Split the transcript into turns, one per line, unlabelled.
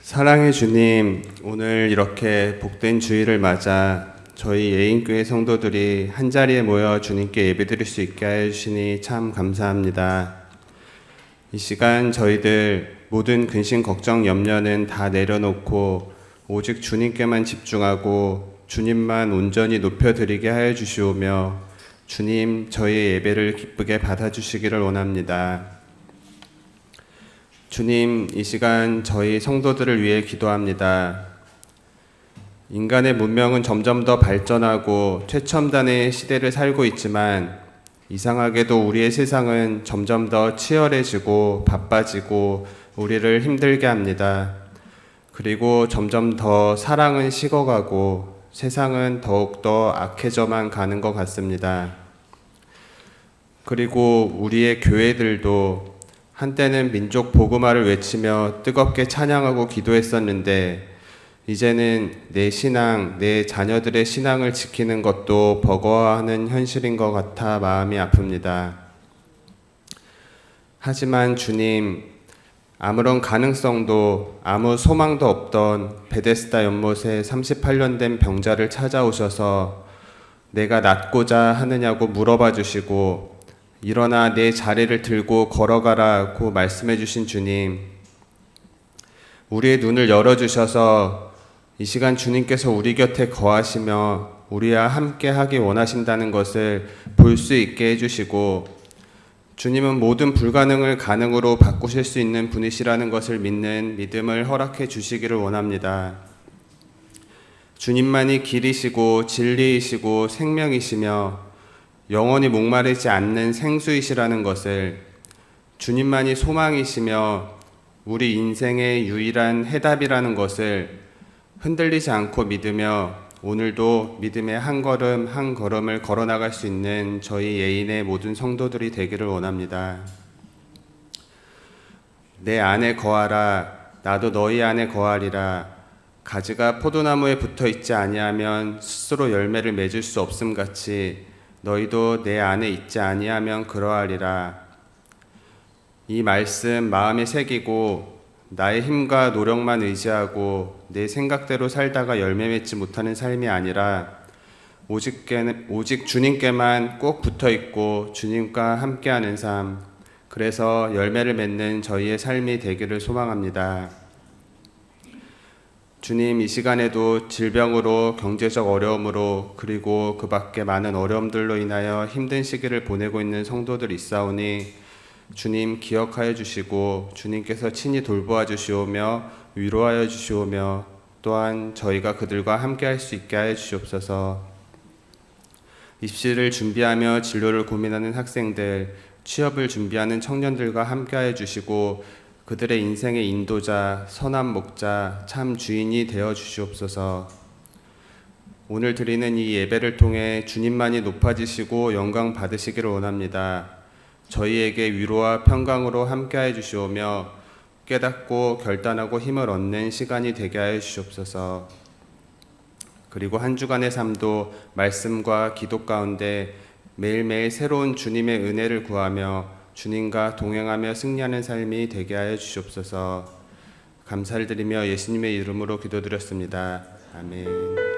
사랑의 주님, 오늘 이렇게 복된 주일을 맞아 저희 예인교회 성도들이 한 자리에 모여 주님께 예배드릴 수 있게 하여 주시니 참 감사합니다. 이 시간 저희들 모든 근심 걱정 염려는 다 내려놓고 오직 주님께만 집중하고 주님만 온전히 높여드리게 하여 주시오며 주님 저희의 예배를 기쁘게 받아주시기를 원합니다. 주님, 이 시간 저희 성도들을 위해 기도합니다. 인간의 문명은 점점 더 발전하고 최첨단의 시대를 살고 있지만 이상하게도 우리의 세상은 점점 더 치열해지고 바빠지고 우리를 힘들게 합니다. 그리고 점점 더 사랑은 식어가고 세상은 더욱더 악해져만 가는 것 같습니다. 그리고 우리의 교회들도 한때는 민족 복음화를 외치며 뜨겁게 찬양하고 기도했었는데 이제는 내 신앙, 내 자녀들의 신앙을 지키는 것도 버거워하는 현실인 것 같아 마음이 아픕니다. 하지만 주님, 아무런 가능성도 아무 소망도 없던 베데스다 연못에 38년 된 병자를 찾아오셔서 내가 낫고자 하느냐고 물어봐 주시고 일어나 내 자리를 들고 걸어가라고 말씀해 주신 주님. 우리의 눈을 열어 주셔서 이 시간 주님께서 우리 곁에 거하시며 우리와 함께 하기 원하신다는 것을 볼 수 있게 해 주시고 주님은 모든 불가능을 가능으로 바꾸실 수 있는 분이시라는 것을 믿는 믿음을 허락해 주시기를 원합니다. 주님만이 길이시고 진리이시고 생명이시며 영원히 목마르지 않는 생수이시라는 것을 주님만이 소망이시며 우리 인생의 유일한 해답이라는 것을 흔들리지 않고 믿으며 오늘도 믿음의 한 걸음 한 걸음을 걸어 나갈 수 있는 저희 예인의 모든 성도들이 되기를 원합니다. 내 안에 거하라 나도 너희 안에 거하리라 가지가 포도나무에 붙어 있지 아니하면 스스로 열매를 맺을 수 없음 같이 너희도 내 안에 있지 아니하면 그러하리라 이 말씀 마음에 새기고 나의 힘과 노력만 의지하고 내 생각대로 살다가 열매 맺지 못하는 삶이 아니라 오직, 주님께만 꼭 붙어 있고 주님과 함께하는 삶, 그래서 열매를 맺는 저희의 삶이 되기를 소망합니다. 주님 이 시간에도 질병으로 경제적 어려움으로 그리고 그 밖에 많은 어려움들로 인하여 힘든 시기를 보내고 있는 성도들 있사오니 주님 기억하여 주시고 주님께서 친히 돌보아 주시오며 위로하여 주시오며 또한 저희가 그들과 함께 할 수 있게 하여 주시옵소서. 입시를 준비하며 진로를 고민하는 학생들, 취업을 준비하는 청년들과 함께 하여 주시고 그들의 인생의 인도자, 선한 목자, 참 주인이 되어 주시옵소서. 오늘 드리는 이 예배를 통해 주님만이 높아지시고 영광 받으시기를 원합니다. 저희에게 위로와 평강으로 함께해 주시오며 깨닫고 결단하고 힘을 얻는 시간이 되게 하여 주시옵소서. 그리고 한 주간의 삶도 말씀과 기도 가운데 매일매일 새로운 주님의 은혜를 구하며 주님과 동행하며 승리하는 삶이 되게 하여 주시옵소서. 감사를 드리며 예수님의 이름으로 기도드렸습니다. 아멘.